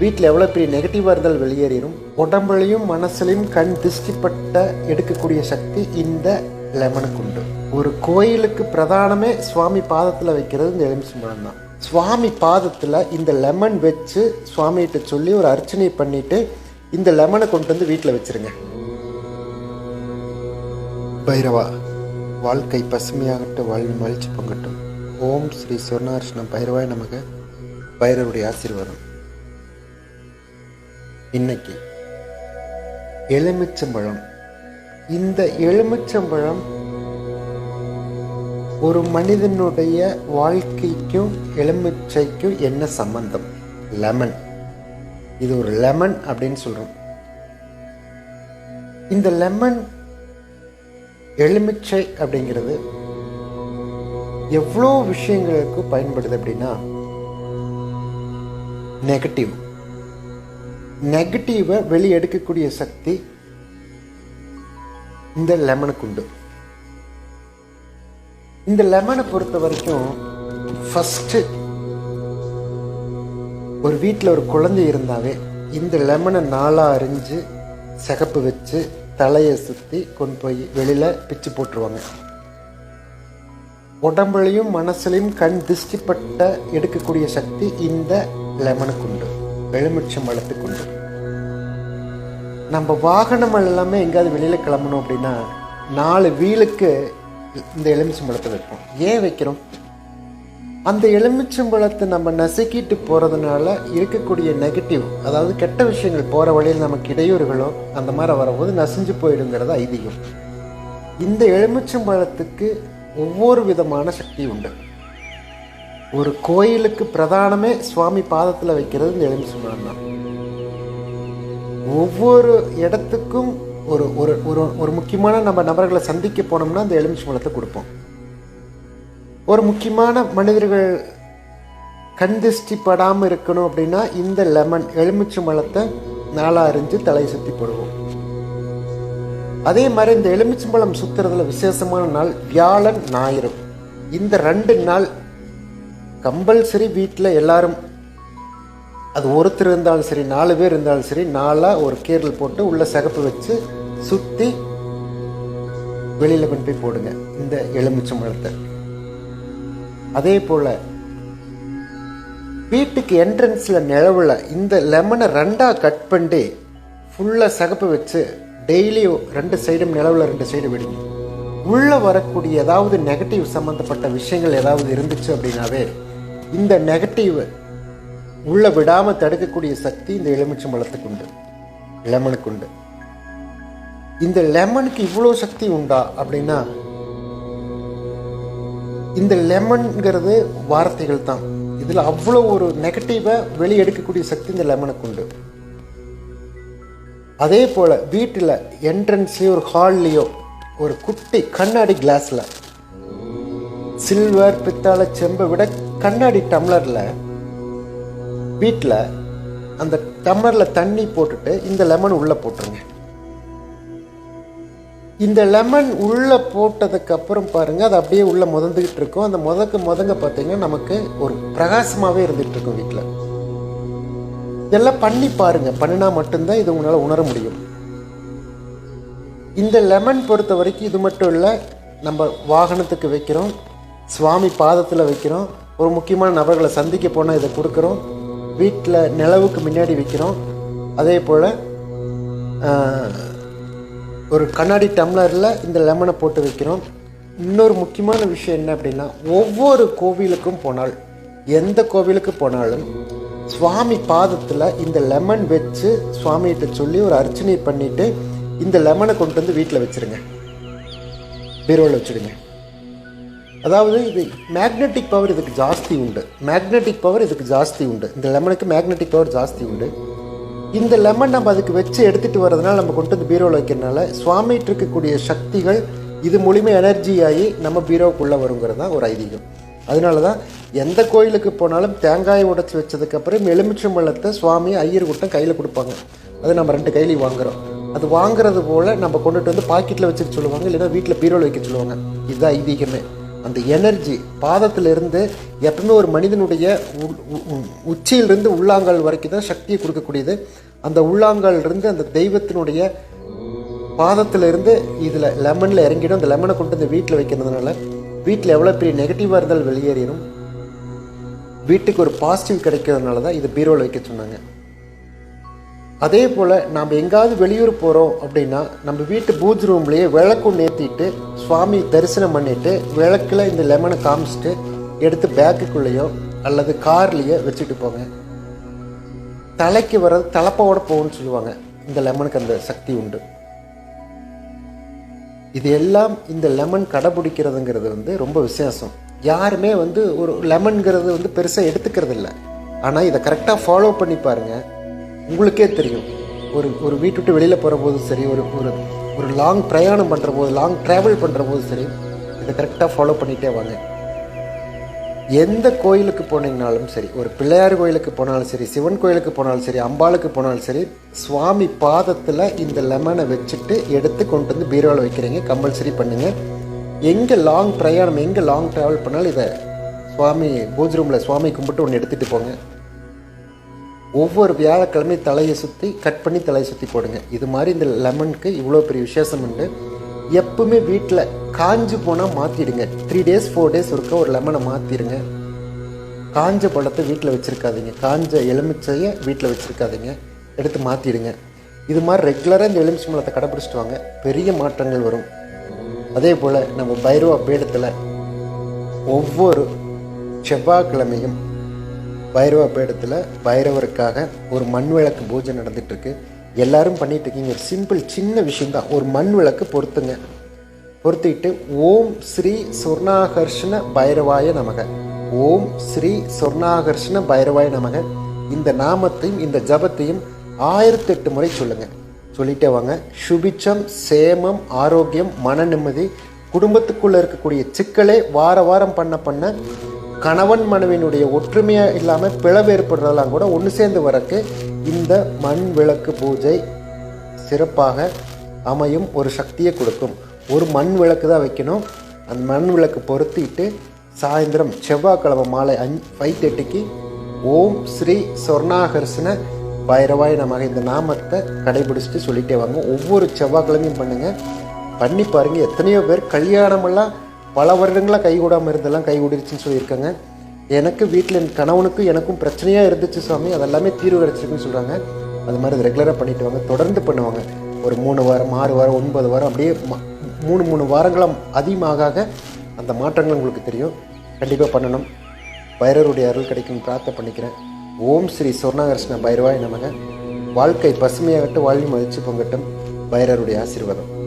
வீட்டில் எவ்வளோ பெரிய நெகட்டிவாக இருந்தால் வெளியேறிடும் உடம்புலையும் மனசுலையும் கண் திருஷ்டிப்பட்ட எடுக்கக்கூடிய சக்தி இந்த லெமனுக்கு உண்டு. ஒரு கோயிலுக்கு பிரதானமே சுவாமி பாதத்தில் வைக்கிறது இந்த எலுமிச்சம்பழம் தான். சுவாமி பாதத்தில் இந்த லெமன் வச்சு சுவாமிகிட்ட சொல்லி ஒரு அர்ச்சனை பண்ணிட்டு இந்த லெமனை கொண்டு வந்து வீட்டில் வச்சிருங்க. பைரவா வாழ்க்கை பசுமையாகட்டும் வாழ்வில் மகிழ்ச்சி பங்கட்டும். ஓம் ஸ்ரீ சொர்ணார்ஷ்ணம் பைரவாய் நமக்கு பைரவருடைய ஆசீர்வாதம். இன்னைக்கு. எலுமிச்சம்பழம். இந்த எலுமிச்சம்பழம் ஒரு மனிதனுடைய வாழ்க்கைக்கும் எலுமிச்சைக்கும் என்ன சம்பந்தம்? லெமன் இது ஒரு லெமன் அப்படின்னு சொல்றோம். இந்த லெமன் எலுமிச்சை அப்படிங்கிறது எவ்வளோ விஷயங்களுக்கு பயன்படுது அப்படின்னா நெகட்டிவ் நெகட்டிவை வெளியெடுக்கக்கூடிய சக்தி இந்த லெமனுக்கு உண்டு. இந்த லெமனை பொறுத்த வரைக்கும் ஃபஸ்ட்டு ஒரு வீட்டில் ஒரு குழந்தை இருந்தாவே இந்த லெமனை நாளாக அரிஞ்சு சிகப்பு வச்சு தலையை சுற்றி கொண்டு போய் வெளியில் பிச்சு போட்டுருவாங்க. உடம்புலையும் மனசுலையும் கண் திருஷ்டிப்பட்ட எடுக்கக்கூடிய சக்தி இந்த லெமனுக்கு உண்டு. எலுமிச்சம் வளர்த்து உண்டு நம்ம வாகனம் எல்லாமே எங்கேயாவது வெளியில் கிளம்பணும் அப்படின்னா நாலு வீலுக்கு இந்த எலுமிச்சம்பழத்தை வைப்போம். ஏன் வைக்கிறோம்? அந்த எலுமிச்சம்பழத்தை நம்ம நசுக்கிட்டு போகிறதுனால இருக்கக்கூடிய நெகட்டிவ் அதாவது கெட்ட விஷயங்கள் போகிற வழியில் நமக்கு இடையூறுகளோ அந்த மாதிரி வரும்போது நசிஞ்சு போயிடுங்கிறது ஐதீகம். இந்த எலுமிச்சம்பழத்துக்கு ஒவ்வொரு விதமான சக்தி உண்டு. ஒரு கோயிலுக்கு பிரதானமே சுவாமி பாதத்தில் வைக்கிறது இந்த எலுமிச்சம்பழம் தான். ஒவ்வொரு இடத்துக்கும் ஒரு ஒரு ஒரு ஒரு முக்கியமான நம்ம நபர்களை சந்திக்க போனோம்னா அந்த எலுமிச்சம்பழத்தை கொடுப்போம். ஒரு முக்கியமான மனிதர்கள் கண்திஷ்டிப்படாமல் படாமல் இருக்கணும் அப்படின்னா இந்த லெமன் எலுமிச்சம்பழத்தை நாளா அரிஞ்சு தலையை சுற்றி போடுவோம். அதே மாதிரி இந்த எலுமிச்சம்பழம் சுத்துறதுல விசேஷமான நாள் வியாழன் ஞாயிறு. இந்த ரெண்டு நாள் கம்பல்சரி வீட்டில் எல்லாரும் அது ஒருத்தர் இருந்தாலும் சரி நாலு பேர் இருந்தாலும் சரி நாலாக ஒரு கீரல் போட்டு உள்ளே சிகப்பு வச்சு சுற்றி வெளியில் கொண்டு போய் போடுங்க இந்த எலுமிச்சம்பழத்தை. அதே போல் வீட்டுக்கு என்ட்ரன்ஸில் நிழவில் இந்த லெமனை ரெண்டாக கட் பண்ணி ஃபுல்லாக சிகப்பு வச்சு டெய்லி ரெண்டு சைடும் நிலவில் ரெண்டு சைடு விடுங்க. உள்ளே வரக்கூடிய ஏதாவது நெகட்டிவ் சம்மந்தப்பட்ட விஷயங்கள் ஏதாவது இருந்துச்சு அப்படின்னாவே இந்த நெகட்டிவ் உள்ளே விடாமல் தடுக்கக்கூடிய சக்தி இந்த எலுமிச்சம் பழத்துக்கு உண்டு. லெமனுக்கு உண்டு. இந்த லெமனுக்கு இவ்வளோ சக்தி உண்டா அப்படின்னா இந்த லெமன்ங்கிறது வார்த்தைகள் தான். இதில் அவ்வளோ ஒரு நெகட்டிவை வெளியெடுக்கக்கூடிய சக்தி இந்த லெமனுக்கு உண்டு. அதே போல் வீட்டில் என்ட்ரன்ஸ்லேயோ ஒரு ஹால்லேயோ ஒரு குட்டி கண்ணாடி கிளாஸில் சில்வர் பித்தாளை செம்பை விட கண்ணாடி டம்ளரில் வீட்டில் அந்த டம்ளரில் தண்ணி போட்டுட்டு இந்த லெமன் உள்ளே போட்டுருங்க. இந்த லெமன் உள்ளே போட்டதுக்கப்புறம் பாருங்கள் அது அப்படியே உள்ளே முதந்துக்கிட்டு இருக்கும். அந்த முதக்க முதங்க பார்த்தீங்கன்னா நமக்கு ஒரு பிரகாசமாகவே இருந்துகிட்டு இருக்கும் வீட்டில் இதெல்லாம் பண்ணி பாருங்கள் பண்ணினா மட்டும்தான் இது உங்களால் உணர முடியும். இந்த லெமன் பொறுத்த வரைக்கும் இது மட்டும் இல்லை நம்ம வாகனத்துக்கு வைக்கிறோம் சுவாமி பாதத்தில் வைக்கிறோம் ஒரு முக்கியமான நபர்களை சந்திக்க போனால் இதை கொடுக்குறோம். வீட்டில் நிலவுக்கு முன்னாடி வைக்கிறோம். அதே போல் ஒரு கண்ணாடி டம்ளரில் இந்த லெமனை போட்டு வைக்கிறோம். இன்னொரு முக்கியமான விஷயம் என்ன அப்படின்னா ஒவ்வொரு கோவிலுக்கும் போனால் எந்த கோவிலுக்கு போனாலும் சுவாமி பாதத்தில் இந்த லெமன் வச்சு சுவாமிகிட்ட சொல்லி ஒரு அர்ச்சனை பண்ணிவிட்டு இந்த லெமனை கொண்டு வந்து வீட்டில் வச்சுருங்க. பீரோவில் வச்சுடுங்க. அதாவது இது மேக்னெட்டிக் பவர் இதுக்கு ஜாஸ்தி உண்டு. மேக்னெட்டிக் பவர் இதுக்கு ஜாஸ்தி உண்டு. இந்த லெமனுக்கு மேக்னெட்டிக் பவர் ஜாஸ்தி உண்டு. இந்த லெமன் நம்ம அதுக்கு வச்சு எடுத்துகிட்டு வரதுனால நம்ம கொண்டு வந்து பீரோவில் வைக்கிறதுனால சுவாமிகிட்ட இருக்கக்கூடிய சக்திகள் இது மூலிமா எனர்ஜி ஆகி நம்ம பீரோவுக்குள்ளே வருங்கிறது தான் ஒரு ஐதீகம். அதனால தான் எந்த கோயிலுக்கு போனாலும் தேங்காயை உடைச்சி வச்சதுக்கப்புறம் எலுமிச்சம் பழத்தை சுவாமி ஐயர் கூட்டம் கையில் கொடுப்பாங்க. அது நம்ம ரெண்டு கையிலையும் வாங்குறோம். அது வாங்குறது போல் நம்ம கொண்டுட்டு வந்து பாக்கெட்டில் வச்சுக்க சொல்லுவாங்க இல்லைன்னா வீட்டில் பீரோவில் வைக்க சொல்லுவாங்க. இதுதான் ஐதீகமே. அந்த எனர்ஜி பாதத்திலிருந்து எப்பவுமே ஒரு மனிதனுடைய உ- உ- உச்சியிலிருந்து உள்ளாங்கல் வரைக்கும் தான் சக்தியை கொடுக்கக்கூடியது. அந்த உள்ளாங்கல்லிருந்து அந்த தெய்வத்தினுடைய பாதத்திலிருந்து இதில் லெமனில் இறங்கிடும். அந்த லெமனை கொண்டு வந்து வீட்டில் வைக்கிறதுனால வீட்டில் எவ்வளோ பெரிய நெகட்டிவாக இருந்தாலும் வெளியேறிடும். வீட்டுக்கு ஒரு பாசிட்டிவ் கிடைக்கிறதுனால தான் இது பீரோவில் வைக்க சொன்னாங்க. அதே போல் நாம் எங்காவது வெளியூர் போகிறோம் அப்படின்னா நம்ம வீட்டு பூஜ் ரூம்லேயே விளக்கு நேற்றிட்டு சுவாமி தரிசனம் பண்ணிவிட்டு விளக்கில் இந்த லெமனை காமிச்சிட்டு எடுத்து பேக்குக்குள்ளேயோ அல்லது கார்லேயோ வச்சுட்டு போங்க. தலைக்கு வர்றது தலைப்போட போகும்னு சொல்லுவாங்க. இந்த லெமனுக்கு அந்த சக்தி உண்டு. இது எல்லாம் இந்த லெமன் கடைபிடிக்கிறதுங்கிறது வந்து ரொம்ப விசேஷம். யாருமே வந்து ஒரு லெமன்ங்கிறது வந்து பெருசாக எடுத்துக்கிறது இல்லை ஆனால் இதை கரெக்டாக ஃபாலோ பண்ணி பாருங்கள் உங்களுக்கே தெரியும். ஒரு ஒரு வீட்டு விட்டு வெளியில் போகிற போதும் சரி ஒரு ஒரு ஒரு லாங் பிரயாணம் பண்ணுற போது லாங் ட்ராவல் பண்ணுற போது சரி இதை கரெக்டாக ஃபாலோ பண்ணிகிட்டே வாங்க. எந்த கோயிலுக்கு போனீங்கனாலும் சரி ஒரு பிள்ளையார் கோயிலுக்கு போனாலும் சரி சிவன் கோயிலுக்கு போனாலும் சரி அம்பாளுக்கு போனாலும் சரி சுவாமி பாதத்தில் இந்த லெமனை வச்சுட்டு எடுத்து கொண்டு வந்து பீரோவில் வைக்கிறீங்க கம்பல்சரி பண்ணுங்கள் எங்கே லாங் பிரயாணம் எங்கே லாங் ட்ராவல் பண்ணாலும் இதை சுவாமி பூஜ் ரூமில் சுவாமி கும்பிட்டு ஒன்று எடுத்துகிட்டு போங்க. ஒவ்வொரு வியாழக்கிழமை தலையை சுற்றி கட் பண்ணி தலையை சுற்றி போடுங்க. இது மாதிரி இந்த லெமனுக்கு இவ்வளோ பெரிய விசேஷம் உண்டு. எப்பவுமே வீட்டில் காஞ்சு போனால் மாற்றிடுங்க த்ரீ டேஸ் ஃபோர் டேஸ் இருக்க ஒரு லெமனை மாற்றிடுங்க காஞ்ச பழத்தை வீட்டில் வச்சுருக்காதீங்க. காஞ்ச எலுமிச்சையை வீட்டில் வச்சுருக்காதீங்க. எடுத்து மாற்றிடுங்க இது மாதிரி ரெகுலராக இந்த எலுமிச்சை பழத்தை கடைப்பிடிச்சிட்டு வாங்க. பெரிய மாற்றங்கள் வரும். அதே போல் நம்ம பைரவா பீடத்தில் ஒவ்வொரு செவ்வாய்க்கிழமையும் பைரவ பீடத்தில் பைரவருக்காக ஒரு மண் விளக்கு பூஜை நடந்துட்டுருக்கு. எல்லாரும் பண்ணிட்டு இருக்கீங்க. ஒரு சிம்பிள் சின்ன விஷயம்தான். ஒரு மண் விளக்கு பொறுத்துங்க பொருத்திட்டு ஓம் ஸ்ரீ சொர்ணாகர்ஷண பைரவாய நமக. ஓம் ஸ்ரீ சொர்ணாகர்ஷண பைரவாய நமக. இந்த நாமத்தையும் இந்த ஜபத்தையும் ஆயிரத்தி எட்டு முறை சொல்லுங்க. சொல்லிட்டே வாங்க. சுபிச்சம் சேமம் ஆரோக்கியம் மன நிம்மதி குடும்பத்துக்குள்ளே இருக்கக்கூடிய சிக்கலே வார வாரம் பண்ண பண்ண கணவன் மனைவியினுடைய ஒற்றுமையாக இல்லாமல் பிளவு ஏற்படுறதெல்லாம் கூட ஒன்று சேர்ந்து வரக்கு இந்த மண் விளக்கு பூஜை சிறப்பாக அமையும் ஒரு சக்தியை கொடுக்கும். ஒரு மண் விளக்கு தான் வைக்கணும். அந்த மண் விளக்கு பொருத்திட்டு சாயந்தரம் செவ்வாய்க்கிழமை மாலை அஞ்சு ஃபைவ் தேர்ட்டிக்கு ஓம் ஸ்ரீ சொர்ணாகர்ஷன பைரவாய் நமக. இந்த நாமத்தை கடைபிடிச்சிட்டு சொல்லிட்டே வாங்க. ஒவ்வொரு செவ்வாய்க்கிழமையும் பண்ணுங்கள் பண்ணி பாருங்கள் எத்தனையோ பேர் கல்யாணமெல்லாம் பல வருடங்களாக கைகூடாமல் இருந்தெல்லாம் கைகூடிருச்சுன்னு சொல்லியிருக்காங்க. எனக்கு வீட்டில் என் கணவனுக்கும் எனக்கும் பிரச்சனையாக இருந்துச்சு சாமி. அதெல்லாமே தீர்வு கிடச்சிருக்குன்னு சொல்கிறாங்க அது மாதிரி ரெகுலராக பண்ணிட்டு வாங்க. தொடர்ந்து பண்ணுவாங்க. ஒரு மூணு வாரம் ஆறு வாரம் ஒன்பது வாரம் அப்படியே மூணு மூணு வாரங்களாக அதிகமாக ஆக அந்த மாற்றங்கள் உங்களுக்கு தெரியும். கண்டிப்பாக பண்ணணும். பைரவருடைய அருள் கிடைக்கும். பிரார்த்தனை பண்ணிக்கிறேன். ஓம் ஸ்ரீ சொர்ணாகர்ஷ்ண பைரவாய் நமக. வாழ்க்கை பசுமையாகட்டும் வாழ்வி மதிச்சு பொங்கட்டும். பைரருடைய ஆசீர்வாதம்.